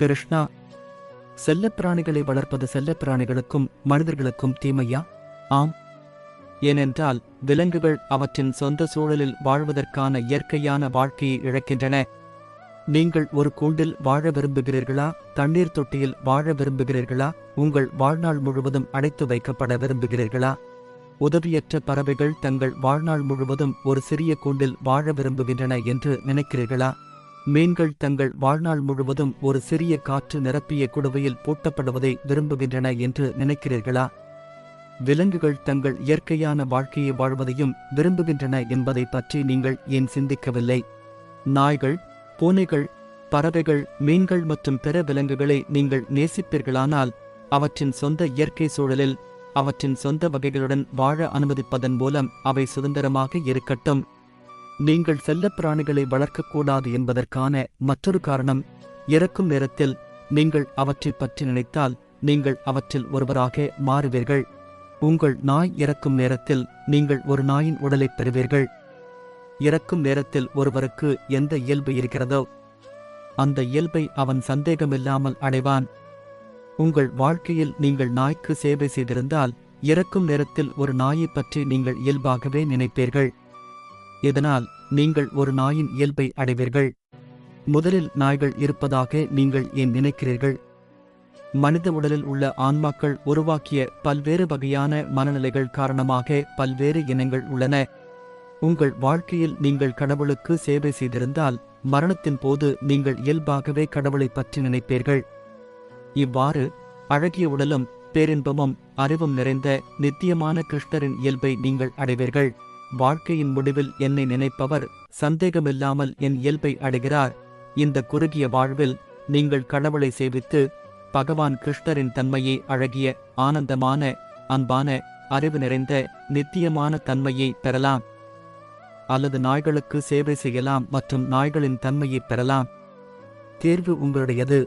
கிருஷ்ணா. செல்லப்பிராணிகளை வளர்ப்பது செல்லப்பிராணிகளுக்கும் மனிதர்களுக்கும் தீமையா? ஆம். ஏனென்றால் விலங்குகள் அவற்றின் சொந்த சூழலில் வாழ்வதற்கான இயற்கையான வாழ்க்கையை இழக்கின்றன. நீங்கள் ஒரு கூண்டில் வாழ விரும்புகிறீர்களா? தண்ணீர் தொட்டியில் வாழ விரும்புகிறீர்களா? உங்கள் வாழ்நாள் முழுவதும் அடைத்து வைக்கப்பட விரும்புகிறீர்களா? உதவியற்ற பறவைகள் தங்கள் வாழ்நாள் முழுவதும் ஒரு சிறிய கூண்டில் வாழ விரும்புகின்றன என்று நினைக்கிறீர்களா? மீன்கள் தங்கள் வாழ்நாள் முழுவதும் ஒரு சிறிய காற்று நிரப்பிய குடுவையில் பூட்டப்படுவதை விரும்புகின்றன என்று நினைக்கிறீர்களா? விலங்குகள் தங்கள் இயற்கையான வாழ்க்கையை வாழ்வதையும் விரும்புகின்றன என்பதை பற்றி நீங்கள் ஏன் சிந்திக்கவில்லை? நாய்கள் பூனைகள் பறவைகள் மீன்கள் மற்றும் பிற விலங்குகளை நீங்கள் நேசிப்பீர்களானால் அவற்றின் சொந்த இயற்கை சூழலில் அவற்றின் சொந்த வகைகளுடன் வாழ அனுமதிப்பதன் மூலம் அவை சுதந்திரமாக இருக்கட்டும். நீங்கள் செல்லப் பிராணிகளை வளர்க்கக்கூடாது என்பதற்கான மற்றொரு காரணம் இறக்கும் நேரத்தில் நீங்கள் அவற்றைப் பற்றி நினைத்தால் நீங்கள் அவற்றில் ஒருவராக மாறுவீர்கள். உங்கள் நாய் இறக்கும் நேரத்தில் நீங்கள் ஒரு நாயின் உடலைப் பெறுவீர்கள். இறக்கும் நேரத்தில் ஒருவருக்கு எந்த இயல்பு இருக்கிறதோ அந்த இயல்பை அவன் சந்தேகமில்லாமல் அடைவான். உங்கள் வாழ்க்கையில் நீங்கள் நாய்க்கு சேவை செய்திருந்தால் இறக்கும் நேரத்தில் ஒரு நாயைப் பற்றி நீங்கள் இயல்பாகவே நினைப்பீர்கள். இதனால் நீங்கள் ஒரு நாயின் இயல்பை அடைவீர்கள். முதலில் நாய்கள் இருப்பதாக நீங்கள் ஏன் நினைக்கிறீர்கள்? மனித உடலில் உள்ள ஆன்மாக்கள் உருவாக்கிய பல்வேறு வகையான மனநிலைகள் காரணமாக பல்வேறு இனங்கள் உள்ளன. உங்கள் வாழ்க்கையில் நீங்கள் கடவுளுக்கு சேவை செய்திருந்தால் மரணத்தின் போது நீங்கள் இயல்பாகவே கடவுளைப் பற்றி நினைப்பீர்கள். இவ்வாறு அழகிய உடலும் பேரின்பமும் அறிவும் நிறைந்த நித்தியமான கிருஷ்ணரின் இயல்பை நீங்கள் அடைவீர்கள். வாழ்க்கையின் முடிவில் என்னை நினைப்பவர் சந்தேகமில்லாமல் என் இயல்பை அடைகிறார். இந்த குறுகிய வாழ்வில் நீங்கள் கடவுளை சேவித்து பகவான் கிருஷ்ணரின் தன்மையை அழகிய ஆனந்தமான அன்பான அறிவு நிறைந்த நித்தியமான தன்மையை பெறலாம். அல்லது நாய்களுக்கு சேவை செய்யலாம் மற்றும் நாய்களின் தன்மையை பெறலாம். தேர்வு உங்களுடையது.